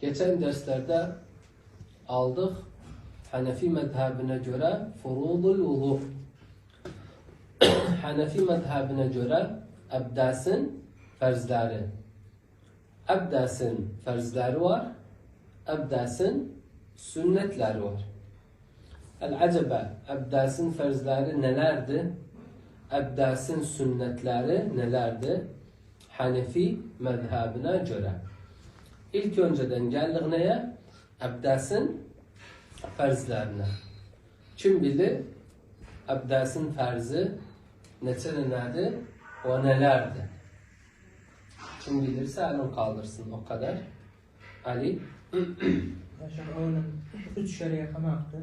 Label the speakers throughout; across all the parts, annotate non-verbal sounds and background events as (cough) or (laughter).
Speaker 1: Geçen derslerde aldık Hanefi mezhebine göre furudul vudu. Hanefi mezhebine göre abdestin ferzleri. Abdestin ferzleri var. Abdestin sünnetleri var. El acaba abdestin ferzleri nelerdi? Abdestin sünnetleri nelerdi? Hanefi mezhebine göre. İlk önceden geldik neye? Abdestin ferzlerine. Kim bilir? Abdestin ferzi neçə nelerdi? O nelerdi? Kim bilirse elini kaldırsın o kadar. Ali.
Speaker 2: Üç kere yakamaktı.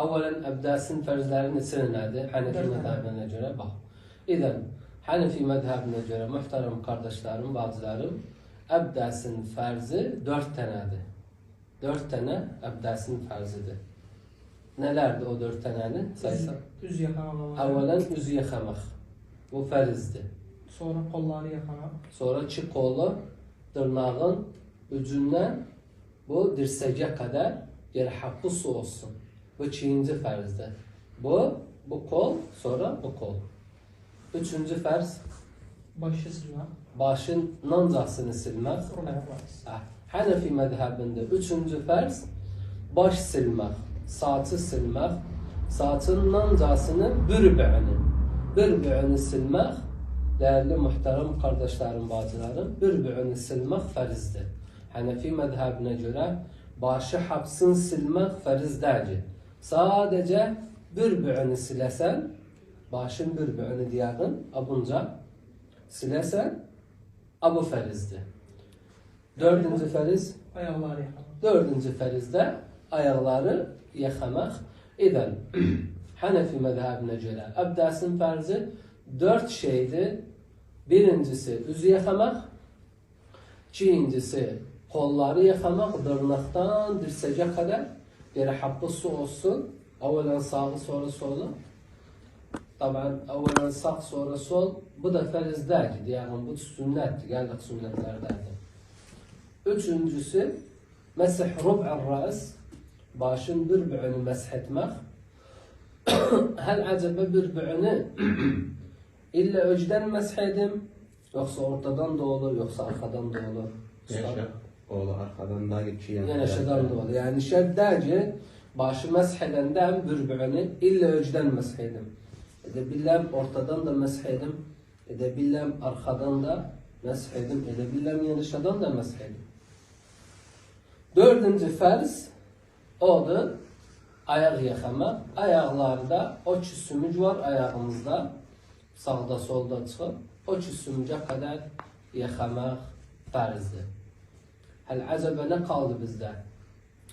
Speaker 1: Evvelen abdestin ferzleri neçə nelerdi? Hanefi mezhebine göre bak. İden Hanefi mezhebine göre muhterem kardeşlerim, bazılarım abdestin ferzi dört tanedir. Dört tane abdestin ferzidir. Nelerdi o dört tanenin sayısı?
Speaker 2: Üz, üz yakamak.
Speaker 1: Evvelen üzü yıkamak. Bu ferizdi.
Speaker 2: Sonra kolları yakamak.
Speaker 1: Sonra çık kolu tırnağın ucundan bu dirseğe kadar yer hakkı su olsun. Bu ikinci ferzde. Bu, bu kol, sonra bu kol. Üçüncü ferz,
Speaker 2: Başı silmek.
Speaker 1: başın nancasını. Ha, Hanefi mezhebinde üçüncü ferz, baş silmek, saçı silmek, saçın nancasını bürbüğünü, bürbüğünü silmek, değerli muhterem kardeşlerim, bacılarım, bürbüğünü silmek ferizdir. Hanefi mezhebine göre başı hapsın silmek feriz değil. Sadece bürbüğünü silesen, başın bürbüğünü diyarın, abunca silesen, abu ferizdir. Dördüncü feriz,
Speaker 2: Ayakları
Speaker 1: dördüncü ferizde ayakları yıkamak. İden (clears throat) Hanefi mezhebine göre abdestin ferzi dört şeydi. Birincisi üzü yıkamak, ikincisi kolları yıkamak, dırnaktan dirseğe kadar yere hakkı su olsun. Evvelen sağı sonra solu. Taban evvelen sağ sonra sol. Bu da feriz değil. Yani bu sünnet. Geldik sünnetlerden. Üçüncüsü mesih rub'ar ras başın bürbüğünü mesh etmek. (coughs) Hel acaba bürbüğünü (coughs) illa öcden mesh edim yoksa ortadan da olur yoksa arkadan da olur.
Speaker 3: Yaşa. Oğlu arkadan daha geçiyor.
Speaker 1: Yani şadan da olur. Yani şeddacı başı mesh edenden bürbüğünü illa öcden mesh edim. Edebilem ortadan da mesh edim. Edebilem arkadan da mesh edim. Edebilem yanışadan da mesh edim. Dördüncü ferz oldu ayak yıkama. Ayaklarda o çüsümüc var ayağımızda. Sağda solda çıkıp o çüsümüce kadar yıkamak ferzdir. Hel acaba ne kaldı bizde?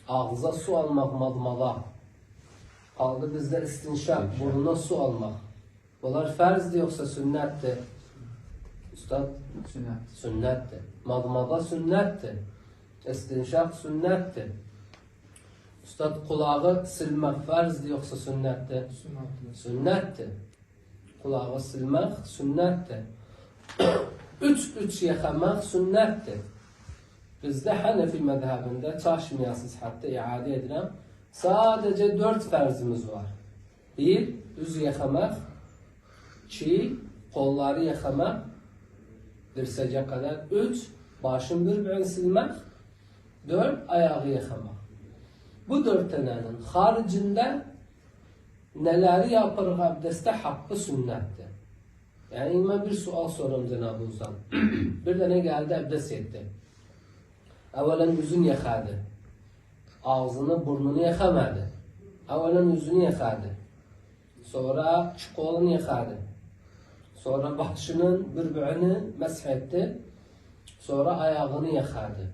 Speaker 1: Ağza su almak madmala. Kaldı bizde istinşak, burnuna su almak. Bunlar ferzdi yoksa sünnetti. Üstad
Speaker 4: Sünnet.
Speaker 1: sünnetti. Madmada sünnetti. İstinşak sünnetti. Üstad kulağı silmek ferzdi yoksa sünnetti.
Speaker 2: Sünnet.
Speaker 1: Sünnetti. Kulağı silmek sünnetti. (coughs) üç üç yıkamak sünnetti. Bizde Hanefi mezhebinde çaşmayasız hatta iade edilen sadece dört ferzimiz var. Bir, yüz yıkamak. İki, kolları yıkamak. Dirseğe kadar. Üç, başın birbirine silmek. Dört, ayağı yıkamak. Bu dört tanenin haricinde neleri yaparız abdeste hakkı sünnettir. Yani ben bir sual sorum Cenab-ı Uzan. (clears throat) bir tane geldi abdest etti. Evvelen yüzünü yıkadı. Ağzını burnunu yıkamadı. Evvelen yüzünü yıkadı. Sonra kolunu yıkadı. Sonra başının birbirine mesh etti. Sonra ayağını yıkadı.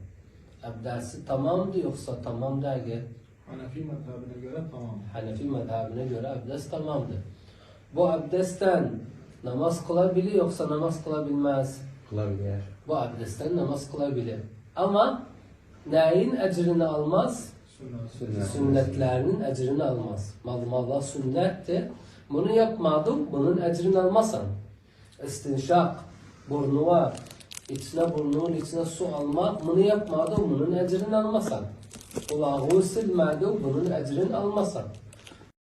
Speaker 1: Abdesti tamamdı yoksa tamam değil.
Speaker 4: Hanefi mezhebine göre tamam.
Speaker 1: Hanefi mezhebine göre abdest tamamdır. Bu abdestten namaz kılabilir yoksa namaz kılabilmez.
Speaker 3: Kılabilir.
Speaker 1: Bu abdestten namaz kılabilir. Ama neyin ecrini almaz?
Speaker 4: Sünnet.
Speaker 3: Sünnet.
Speaker 1: Sünnetlerinin ecrini almaz. Madmada sünnettir. Bunu yapmadım, bunun ecrini almasan. İstinşak, burnu var, içine burnunun içine su almak, bunu yapmadı, bunun ecrini almasan. Kulağı silmedi, bunun ecrini almasan.